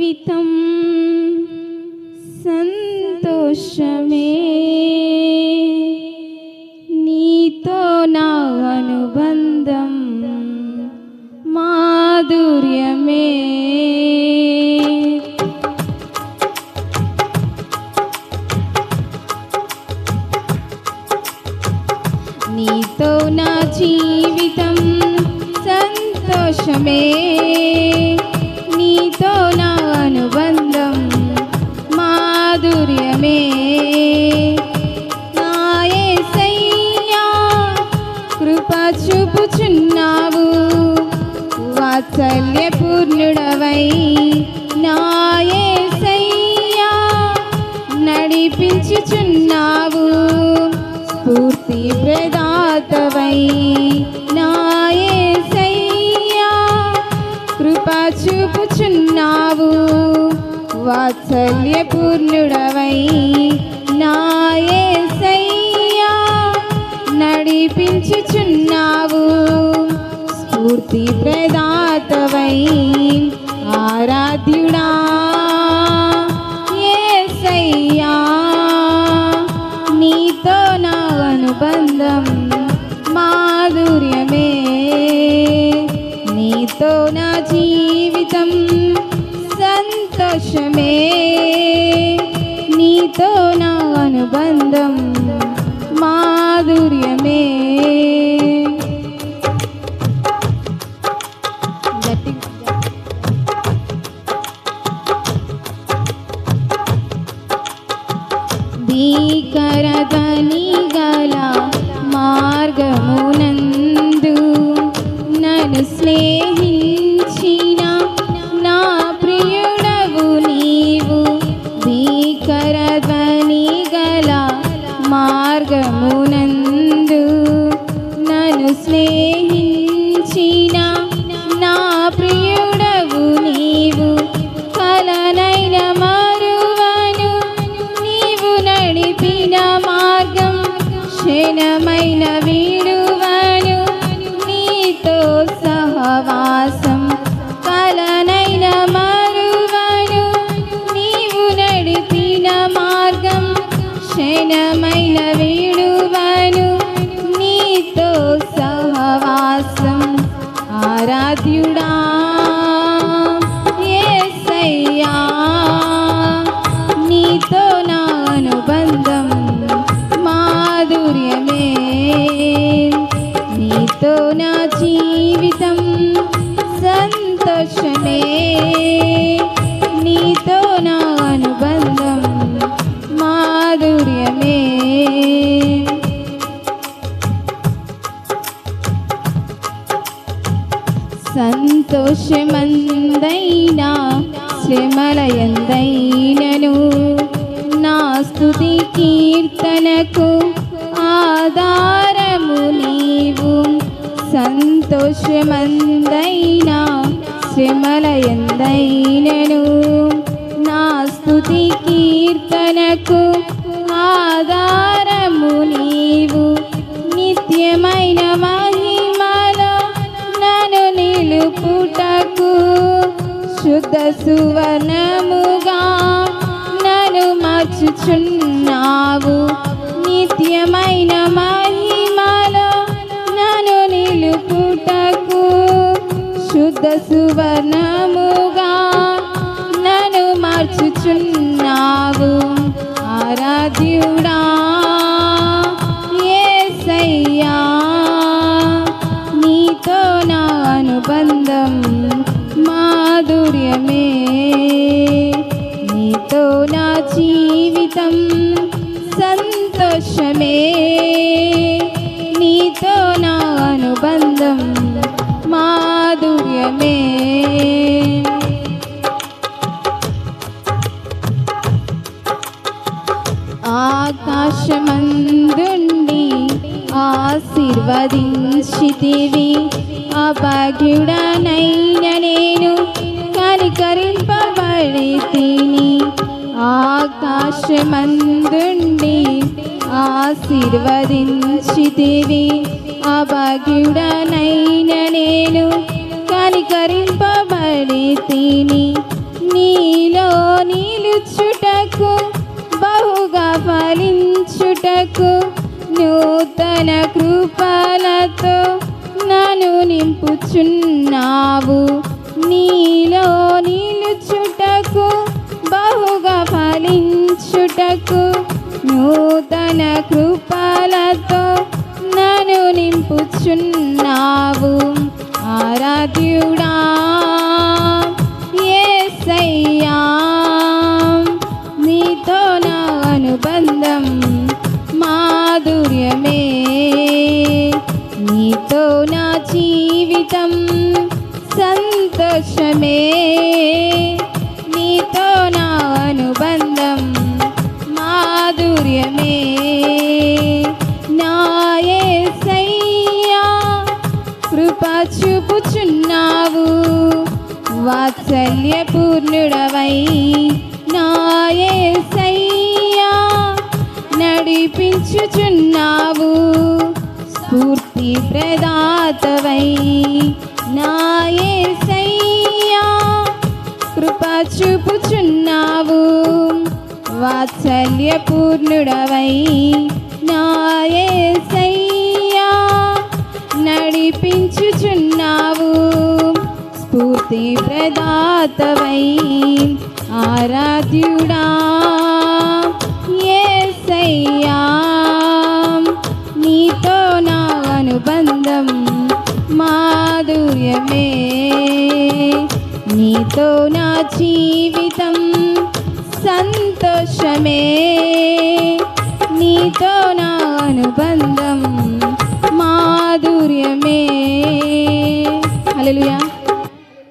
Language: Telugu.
జీవితం సంతోషమే చూపుచున్నావు. వాత్సల్య పూర్ణుడవై నాయసయ్యా నడిపించుచున్నావు. స్ఫూర్తి ప్రదాతవై నాయసయ్యా కృప చూపుచున్నావు. వాత్సల్య పూర్ణుడవై నాయే పెంచుచున్నావు స్ఫూర్తి ప్రదాతవై ఆరాధ్యుడా. ఏసయ్యా నీతో నా అనుబంధం మాధుర్యమే. నీతో నా జీవితం సంతోషమే. నీతో నా అనుబంధం మాధుర్యమే. कार శ్రమలయందైనను నా స్తుతి కీర్తనకు ఆధారము నీవు. సంతోషమందైనా శ్రమలయందైనను. నా స్థుతి కీర్తనకు ఆధారము నీవు. నిత్యమైన మహిమలో నన్ను నిలుపుట శుద్ధ సువనముగా నన్ను మార్చుచున్నావు. నిత్యమైన మహిమలో నన్ను నిలుపుటకు శుద్ధ సువనముగా నన్ను మార్చుచున్నావు. ఆరాధ్యుడా ఏసయ్యా నీతో నా అనుబంధం మే. నీతో నా అనుబంధం మాధుర్యమే. ఆకాశమందుండి ఆశీర్వదించితివి. అభాగ్యుడనైన నేను కనికరింపబడి తిని ఆకాశమందుండి ఆశీర్వదించితివి. అభాగ్యుడనైన నేను కలికరింపబడి తిని నీలో నీలుచుటకు బహుగా ఫలించుటకు నూతన కృపలతో నన్ను నింపుచున్నావు. నీలో నీలు ఫలించుటకు నూతన కృపలతో నన్ను నింపుచున్నావు. ఆరాధ్యుడా యేసయ్యా నీతో నా అనుబంధం మాధుర్యమే. నీతో నా జీవితం సంతోషమే. నీతో నా అనుబంధం మాధుర్యమే. నాయసయ్యా కృప చూపుచున్నావు. వాత్సల్యపూర్ణుడవై నాయసయ్యా నడిపించుచున్నావు. స్ఫూర్తి వాత్సల్య నాయసయ్యా నడిపించుచున్నావు స్ఫూర్తి ప్రదాతవై ఆరాధ్యుడా. ఏసయ్యా నీతో నా అనుబంధం మాధుర్యమే. నీతో నా జీవితం సంతోషమే. నీతో నా అనుబంధం మాధుర్యమే. అలలుయా